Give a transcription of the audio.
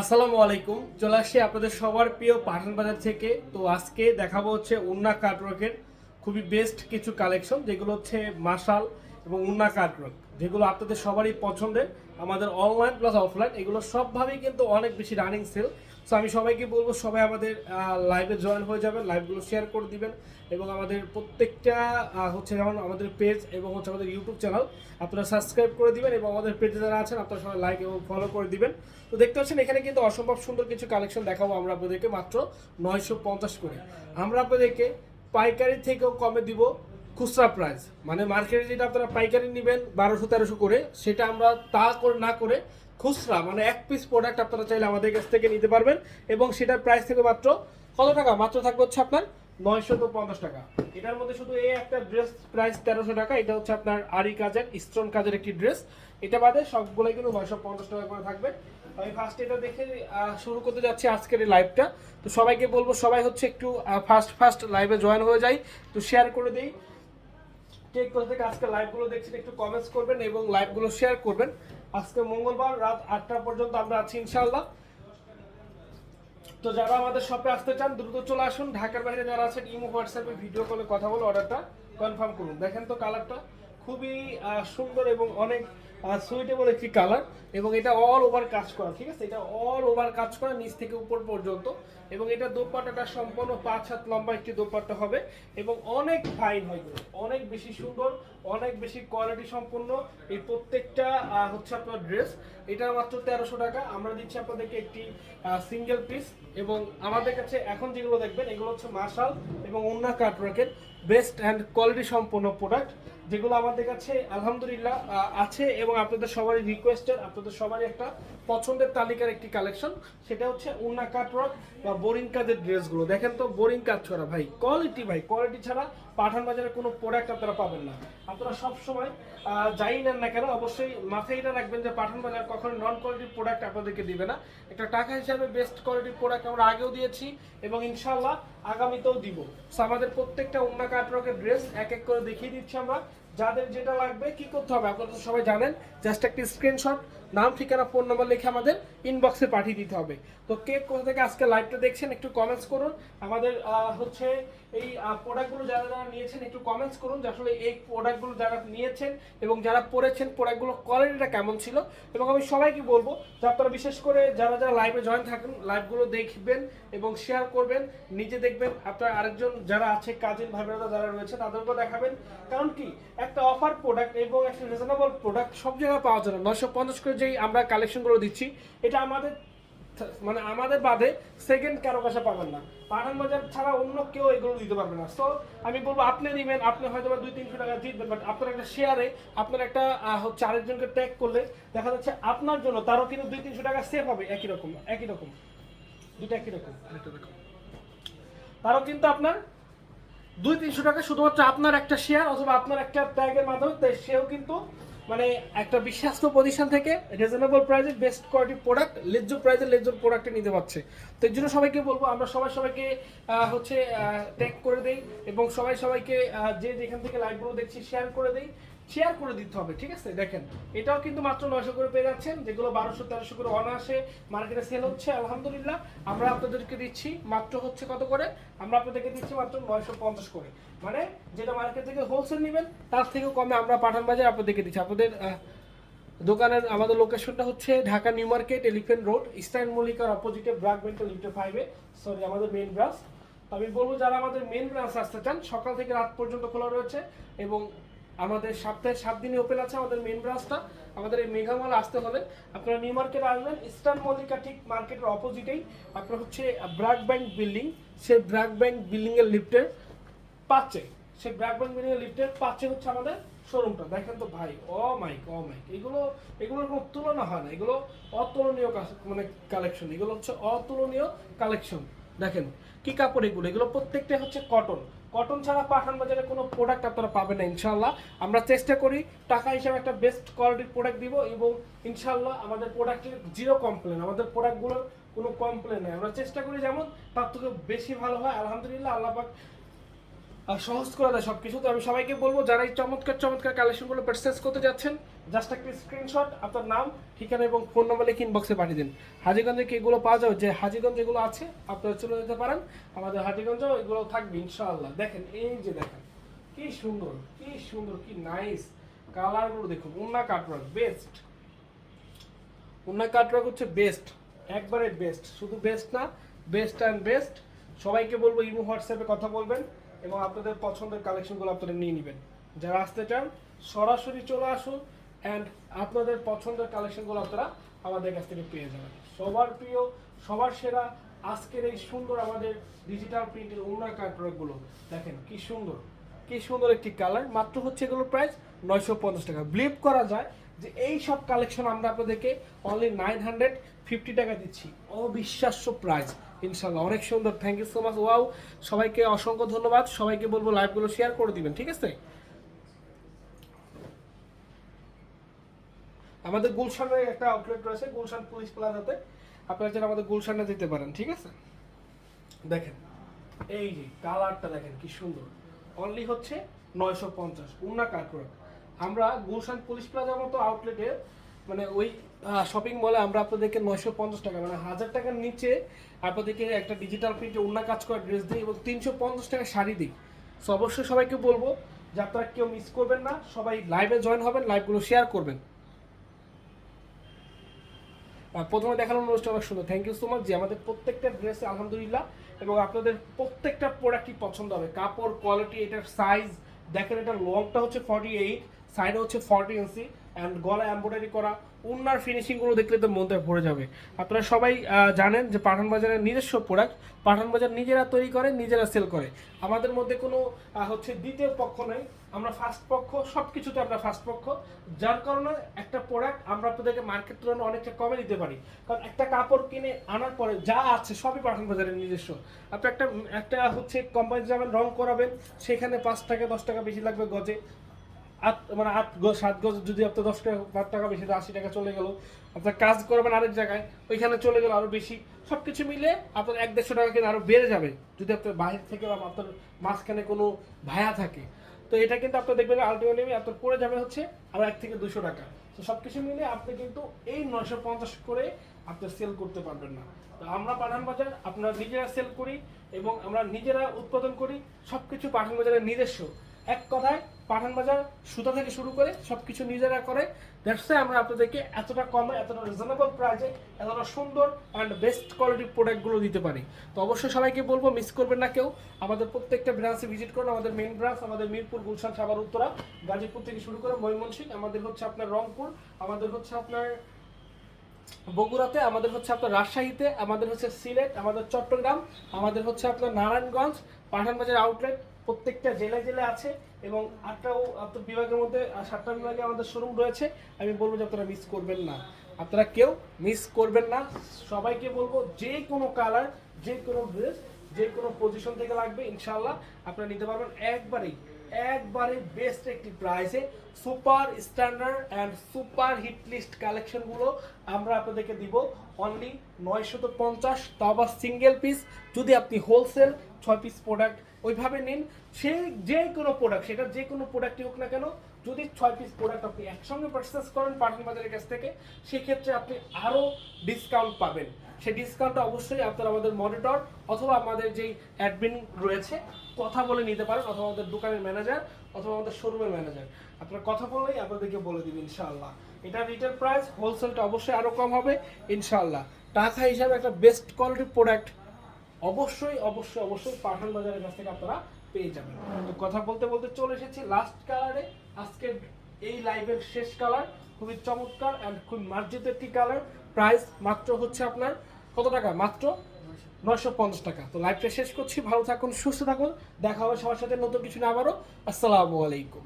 আসসালামু আলাইকুম। চলে আসছি আপনাদের সবার প্রিয় পাঠান বাজার থেকে। তো আজকে দেখাবো হচ্ছে উন্না কাটরকের খুবই বেস্ট কিছু কালেকশন যেগুলো হচ্ছে মাসাল এবং উন্না কার্টরক যেগুলো আপনাদের সবারই পছন্দের, আমাদের অনলাইন প্লাস অফলাইন এগুলো সবভাবেই কিন্তু অনেক বেশি রানিং সেল সো আমি সবাইকে বলব, সবাই আমাদের লাইভে জয়েন হয়ে যাবেন লাইভগুলো শেয়ার করে দিবেন এবং আমাদের প্রত্যেকটা হচ্ছে যেমন আমাদের পেজ এবং হচ্ছে আমাদের ইউটিউব চ্যানেল আপনারা সাবস্ক্রাইব করে দিবেন এবং আমাদের পেজে যারা আছেন, আপনারা সবাই লাইক এবং ফলো করে দিবেন। তো দেখতে পাচ্ছেন, এখানে কিন্তু অসম্ভব সুন্দর কিছু কালেকশন দেখাবো আমরা আপনাদেরকে মাত্র নয়শো পঞ্চাশ করে। আমরা আপনাদেরকে পাইকারি থেকেও কমে দিব খুচরা প্রাইস মানে মার্কেটে যেটা আপনারা পাইকারি নেবেন বারোশো, তেরোশো করে, সেটা আমরা তা করে, না করে খুচরা মানে এক পিস প্রোডাক্ট আপনারা চাইলে আমাদের কাছ থেকে নিতে পারবেন এবং সেটার প্রাইস থেকে মাত্র কত টাকা? মাত্র থাকবে হচ্ছে আপনার নয়শো তো পঞ্চাশ টাকা। এটার মধ্যে শুধু এই একটা ড্রেস প্রাইস তেরোশো টাকা, এটা হচ্ছে আপনার আরি কাজের স্টোন কাজের একটি ড্রেস এটা বাদে সবগুলোই কিন্তু নয়শো পঞ্চাশ টাকা করে থাকবে। আমি ফার্স্ট এটা দেখে শুরু করতে যাচ্ছি আজকের এই লাইভটা তো সবাইকে বলব, সবাই হচ্ছে একটু ফার্স্ট ফার্স্ট লাইভে জয়েন হয়ে যাই। তো শেয়ার করে দিই। কে কোথা আজকে লাইভগুলো দেখছেন, একটু কমেন্টস করবেন এবং লাইভগুলো শেয়ার করবেন। আজকে মঙ্গলবার রাত আটটা পর্যন্ত আমরা আছি ইনশাআল্লাহ। তো যারা আমাদের শপে আসতে চান, দ্রুত চলে আসুন। ঢাকার বাইরে যারা আছেন, ইমো হোয়াটসঅ্যাপে ভিডিও কলে কথা বলে অর্ডারটা কনফার্ম করুন। দেখেন তো কালারটা খুবই সুন্দর এবং অনেক সুইটেবল একটি কালার এবং এটা অল ওভার কাজ করা, ঠিক আছে? এটা অল ওভার কাজ করা নিচ থেকে উপর পর্যন্ত এবং এটা দোপাট্টাটা সম্পূর্ণ পাঁচ হাত লম্বা একটি দোপাট্টা হবে এবং অনেক ফাইন হয় অনেক বেশি সুন্দর, অনেক বেশি কোয়ালিটি সম্পন্ন এই প্রত্যেকটা হচ্ছে আপনার ড্রেস এটা মাত্র তেরোশো টাকা। আমরা দিচ্ছি আপনাদেরকে একটি সিঙ্গেল পিস এবং আমাদের কাছে এখন যেগুলো দেখবেন, এগুলো হচ্ছে মার্শাল এবং অন্য কাটওয়ার্কের বেস্ট অ্যান্ড কোয়ালিটি সম্পন্ন প্রোডাক্ট, যেগুলো আমাদের কাছে আলহামদুলিল্লাহ আছে এবং আপনাদের সবারই রিকোয়েস্টেড আপনাদের সবারই একটা পছন্দের তালিকার একটি কালেকশন সেটা হচ্ছে উন্না কাটওয়ার্ক বা বোরিং কাজের ড্রেসগুলো। দেখেন তো বোরিং কাজ করা ভাই কোয়ালিটি ভাই কোয়ালিটি ছাড়া পাঠান বাজারে কোনো প্রোডাক্ট আপনারা পাবেন না। আপনারা সবসময় যাই নেন না কেন, অবশ্যই মাথায় এটা রাখবেন যে পাঠান বাজার কখনো নন কোয়ালিটির প্রোডাক্ট আপনাদেরকে দিবে না। একটা টাকা হিসাবে বেস্ট কোয়ালিটির প্রোডাক্ট আমরা আগেও দিয়েছি এবং ইনশাল্লাহ আগামীতেও দিব। আমাদের প্রত্যেকটা উন্না কাটরকের ড্রেস এক এক করে দেখিয়ে দিচ্ছি আমরা। যাদের যেটা লাগবে কি করতে হবে আপনারা তো সবাই জানেন জাস্ট একটি স্ক্রিনশট নাম, ঠিকানা, ফোন নাম্বার লিখে আমাদের ইনবক্সে পাঠিয়ে দিতে হবে। তো কে কোথা থেকে আজকে লাইভটা দেখছেন একটু কমেন্টস করুন। আমাদের হচ্ছে এই প্রোডাক্টগুলো যারা যারা নিয়েছেন একটু কমেন্টস করুন যে আসলে এই প্রোডাক্টগুলো যারা নিয়েছেন এবং যারা পড়েছেন প্রোডাক্টগুলো কোয়ালিটিটা কেমন ছিল। এবং আমি সবাইকে বলব যে আপনারা বিশেষ করে যারা যারা লাইভে জয়েন থাকেন লাইভগুলো দেখবেন এবং শেয়ার করবেন, নিজে দেখবেন। আপনার আরেকজন যারা আছে কাজিন ভাইবেরা যারা রয়েছে, তাদেরকেও দেখাবেন। কারণ কি? একটা অফার প্রোডাক্ট এবং একটা রিজনেবল প্রোডাক্ট সব জায়গায় পাওয়া যায় না। নয়শো পঞ্চাশ করে যেই আমরা কালেকশনগুলো দিচ্ছি। এটা আমাদের মানে আমাদের বাদে সেকেন্ড কারও কাছে পাবেন না। পাঠান বাজার ছাড়া অন্য কেউ এগুলো দিতে পারবে না। সো আমি বলব আপনি দিবেন আপনি হয়তো দুই তিনশো টাকা জিতবেন বাট আপনার একটা শেয়ারে আপনার একটা হচ্ছে আরেকজনকে ট্যাগ করলে দেখা যাচ্ছে আপনার জন্য তারও কিন্তু দুই তিনশো টাকা সেভ হবে একই রকম একই রকম। দুটো একই রকম। তারও কিন্তু আপনার দুই তিনশো টাকা শুধুমাত্র আপনার একটা শেয়ার অথবা আপনার একটা ট্যাগের মাধ্যমে সেও কিন্তু মানে একটা বিশ্বাস্ত প্রতিষ্ঠান থেকে রিজনেবল প্রাইসে বেস্ট কোয়ালিটি প্রোডাক্ট লেজ্জ প্রাইসে লেজ্জ প্রোডাক্টে নিতে পারছে। তো এর জন্য সবাইকে বলব, আমরা সবাই সবাইকে হচ্ছে ট্যাগ করে দেই এবং সবাই সবাইকে যে যেখান থেকে লাইভগুলো দেখছি শেয়ার করে দেই। শেয়ার করে দিতে হবে, ঠিক আছে? দেখেন, এটাও কিন্তু মাত্র নয়শো করে পেয়ে যাচ্ছেন, যেগুলো বারোশো, তেরোশো করে অনায়াসে মার্কেটে সেল হচ্ছে, আলহামদুলিল্লাহ। আমরা আপনাদেরকে দিচ্ছি মাত্র হচ্ছে কত করে? আমরা আপনাদেরকে দিচ্ছি মাত্র নয়শো পঞ্চাশ করে। মানে যেটা মার্কেট থেকে হোলসেল নেবেন, তার থেকেও কমে আমরা পাঠান বাজার আপনাদেরকে দিচ্ছি। আপনাদের দোকানের, আমাদের লোকেশনটা হচ্ছে Dhaka New Market Elephant Road Eastern মল্লিকার অপোজিটে ব্রাক বেন্টাল লিফটে ফাইভে সরি আমাদের মেইন ব্রাঞ্চ আমি বলব, যারা আমাদের মেইন ব্রাঞ্চ আসতে চান, সকাল থেকে রাত পর্যন্ত খোলা রয়েছে এবং আমাদের সপ্তাহে সাত দিনই ওপেন আছে, আমাদের মেন ব্রাঞ্চটা আমাদের এই মেঘামাল আসতে হলে আপনারা নিউ মার্কেট আসবেন ইস্টার্ন মল্লিকা ঠিক মার্কেটের অপোজিটেই আপনার হচ্ছে ব্র্যাক ব্যাংক বিল্ডিং সেই ব্র্যাক ব্যাংক বিল্ডিংয়ের লিফটের পাচ্ছে সেই ব্র্যাক ব্যাংক বিল্ডিংয়ের লিফটের পাচ্ছে হচ্ছে আমাদের শোরুমটা দেখেন তো ভাই, ও মাইক ও মাইক এগুলো, এগুলোর কোনো তুলনা হয় না। এগুলো অতুলনীয় মানে কালেকশন এগুলো হচ্ছে অতুলনীয় কালেকশন দেখেন কি কাপড় এগুলো? এগুলো প্রত্যেকটা হচ্ছে কটন কটন ছাড়া পাঠান বাজারে কোনো প্রোডাক্ট আপনারা পাবেন না ইনশাল্লাহ আমরা চেষ্টা করি টাকা হিসাবে একটা বেস্ট কোয়ালিটির প্রোডাক্ট দিব এবং ইনশাল্লাহ আমাদের প্রোডাক্টের জিরো কমপ্লেন আমাদের প্রোডাক্টগুলোর কোনো কমপ্লেন নেই। আমরা চেষ্টা করি যেমন, তার থেকে বেশি ভালো হয়। আলহামদুলিল্লাহ, আল্লাহ পাক সহজ করে দেয় সব কিছু তো আমি সবাইকে বলব, যারা এই চমৎকার চমৎকার কালেকশনগুলো পারচেস করতে যাচ্ছেন জাস্ট একটা স্ক্রিনশট আপনার নাম, ঠিকানা এবং ফোন নাম্বার ইনবক্সে পাঠিয়ে দিন। হাজিগঞ্জে কি এগুলো পাওয়া যাবে? যে হাজিগঞ্জ এগুলো আছে, আপনারা চলে যেতে পারেন। আমাদের হাজিগঞ্জেও এগুলো থাকবে, ইনশাআল্লাহ। দেখেন, এই যে দেখেন, কি সুন্দর কি সুন্দর, কি নাইস কালারগুলো দেখুন। উন্না কাটওয়ার্ক বেস্ট উন্না কাটওয়ার্ক হচ্ছে বেস্ট একবারে বেস্ট শুধু বেস্ট না বেস্ট অ্যান্ড বেস্ট সবাইকে বলব, ইমো হোয়াটসঅ্যাপে কথা বলবেন। এবং আপনাদের পছন্দের কালেকশনগুলো আপনারা নিয়ে নেবেন। যারা আসতে চান, সরাসরি চলে আসুন অ্যান্ড আপনাদের পছন্দের কালেকশনগুলো আপনারা আমাদের কাছ থেকে পেয়ে যাবেন। সবার প্রিয়, সবার সেরা, আজকের এই সুন্দর আমাদের ডিজিটাল প্রিন্টের উন্নয় কার্টগুলো দেখেন কি সুন্দর কি সুন্দর একটি কালার মাত্র হচ্ছে এগুলোর প্রাইস নয়শো পঞ্চাশ টাকা। বিলিভ করা যায় যে এই সব কালেকশন আমরা আপনাদেরকে অনলি নাইন হান্ড্রেড ফিফটি টাকা দিচ্ছি। অবিশ্বাস্য প্রাইস ইনশাল্লাহ অনেক সুন্দর। Thank you so much wow সবাইকে অসংখ্য ধন্যবাদ। সবাইকে বলব লাইভগুলো শেয়ার করে দিবেন, ঠিক আছে? আমাদের গুলশানে একটা আউটলেট রয়েছে, গুলশান পুলিশ প্লাজাতে আপনারা যেন আমাদের গুলশানে যেতে পারেন, ঠিক আছে? দেখেন, এই যে কালারটা দেখেন, কি সুন্দর। অনলি হচ্ছে নয়শো পঞ্চাশ। উন্না কাটওয়ার্ক আমরা গুলশান পুলিশ প্লাজার মতো আউটলেটে মানে ওই শপিং মলে আমরা আপনাদেরকে নয়শো পঞ্চাশ টাকা মানে হাজার টাকার নিচে আপনাদেরকে একটা ডিজিটাল প্রিন্টে অন্য কাজ করা ড্রেস দিই এবং তিনশো পঞ্চাশ টাকা শাড়ি দিই। সো অবশ্যই সবাইকে বলব যে আপনারা কেউ মিস করবেন না, সবাই লাইভে জয়েন হবেন লাইভগুলো শেয়ার করবেন। প্রথমে দেখানোর অনুষ্ঠান অনেক সুন্দর। থ্যাংক ইউ সো মাচ যে আমাদের প্রত্যেকটা ড্রেসে আলহামদুলিল্লাহ এবং আপনাদের প্রত্যেকটা প্রোডাক্টই পছন্দ হবে। কাপড় কোয়ালিটি এটার সাইজ দেখেন এটার লংটা হচ্ছে ফর্টি এইট সাইডে হচ্ছে ফর্টি ইঞ্চি অ্যান্ড গলা এম্ব্রয়ডারি করা, উন্নার ফিনিশিংগুলো দেখলে তো মনটা ভরে যাবে। আপনারা সবাই জানেন যে পাঠান বাজারের নিজস্ব প্রোডাক্ট পাঠান বাজার নিজেরা তৈরি করে, নিজেরা সেল করে। আমাদের মধ্যে কোনো হচ্ছে দ্বিতীয় পক্ষ নেই। আমরা ফার্স্ট পক্ষ সব কিছুতে আমরা ফার্স্ট পক্ষ। যার কারণে একটা প্রোডাক্ট আমরা আপনাদেরকে মার্কেট তুলনায় অনেকটা কমে দিতে পারি। কারণ একটা কাপড় কিনে আনার পরে যা আছে সবই পাঠান বাজারের নিজস্ব। আপনি একটা একটা হচ্ছে কোম্পানি যাবেন রং করাবেন, সেখানে পাঁচ টাকা দশ টাকা বেশি লাগবে গজে। আট মানে আট গজ, সাত গজ যদি আপনার দশ টাকা, পাঁচ টাকা বেশি আশি টাকা চলে গেল। আপনার কাজ করবেন আরেক জায়গায়, ওইখানে চলে গেল আরও বেশি। সব কিছু মিলে আপনার এক দেড়শো টাকা কিন্তু আরও বেড়ে যাবে, যদি আপনার বাইরে থেকে বা আপনার মাঝখানে কোনো ভায়া থাকে। তো এটা কিন্তু আপনার দেখবেন আলটিমেটলি আপনার পড়ে যাবে হচ্ছে আরও এক থেকে দুশো টাকা। তো সব কিছু মিলে আপনি কিন্তু এই নয়শো পঞ্চাশ করে আপনি সেল করতে পারবেন না। তো আমরা পাঠান বাজার, আপনারা নিজেরা সেল করি এবং আমরা নিজেরা উৎপাদন করি সব কিছু পাঠান বাজারের নিজস্ব। এক কথায় পাঠান বাজার, সুতা থেকে শুরু করে সব কিছু নিজেরা করে। দ্যাটস আমরা আপনাদেরকে এতটা কমে, এতটা রিজনেবল প্রাইসে এতটা সুন্দর অ্যান্ড বেস্ট কোয়ালিটির প্রোডাক্টগুলো দিতে পারি। তো অবশ্যই সবাইকে বলব মিস করবেন না কেউ। আমাদের প্রত্যেকটা ব্রাঞ্চে ভিজিট করুন, আমাদের মেন ব্রাঞ্চ আমাদের মিরপুর, গুলশান সাবার উত্তরা, গাজীপুর থেকে শুরু করে ময়মনসিংহ, আমাদের হচ্ছে আপনার রংপুর, আমাদের হচ্ছে আপনার বগুড়াতে, আমাদের হচ্ছে আপনার রাজশাহীতে, আমাদের হচ্ছে সিলেট, আমাদের চট্টগ্রাম, আমাদের হচ্ছে আপনার নারায়ণগঞ্জ পাঠানবাজার আউটলেট প্রত্যেকটা জেলায় জেলায় আছে এবং আটটাও বিভাগের মধ্যে সাতটা বিভাগে আমাদের শোরুম রয়েছে। আমি বলব যে আপনারা মিস করবেন না। আপনারা কেউ মিস করবেন না। সবাইকে বলব যে কোনো কালার যে কোনো ড্রেস যে কোনো পজিশন থেকে লাগবে ইনশাল্লাহ আপনারা নিতে পারবেন একবারেই, একবারে বেস্ট একটি প্রাইসে super standard and super hit list কালেকশনগুলো আমরা আপনাদেরকে দিব অনলি নয়শত পঞ্চাশ তা আবার সিঙ্গেল পিস যদি আপনি হোলসেল ছয় পিস প্রোডাক্ট ওইভাবে নিন। সে যে কোনো প্রোডাক্ট সেটা যে কোনো প্রোডাক্টই হোক না কেন, যদি ছয় পিস প্রোডাক্ট আপনি একসঙ্গে পারচেস করেন পাঠান বাজারের কাছ থেকে, সেক্ষেত্রে আপনি আরও ডিসকাউন্ট পাবেন। সেই ডিসকাউন্টটা অবশ্যই আপনারা আমাদের মনিটর অথবা আমাদের যেই অ্যাডমিন রয়েছে, কথা বলে নিতে পারেন, অথবা আমাদের দোকানের ম্যানেজার অথবা আমাদের শোরুমের ম্যানেজার আপনার কথা বললেই আপনাদেরকে বলে দিবেন ইনশাআল্লাহ। এটা রিটেল প্রাইস হোলসেলটা অবশ্যই আরও কম হবে, ইনশাআল্লাহ। টাকা হিসাবে একটা বেস্ট কোয়ালিটির প্রোডাক্ট অবশ্যই অবশ্যই অবশ্যই পাঠান বাজারের কাছ থেকে আপনারা পেয়ে যাবেন। তো কথা বলতে বলতে চলে এসেছি লাস্ট কালারে আজকে এই লাইভের শেষ কালার খুবই চমৎকার অ্যান্ড খুব মার্জিত একটি কালার প্রাইস মাত্র হচ্ছে আপনার কত টাকা? মাত্র নয়শো পঞ্চাশ টাকা। তো লাইভটা শেষ করছি, ভালো থাকুন, সুস্থ থাকুন। দেখা হবে সবার সাথে নতুন কিছু না আবারও। আসসালামু আলাইকুম।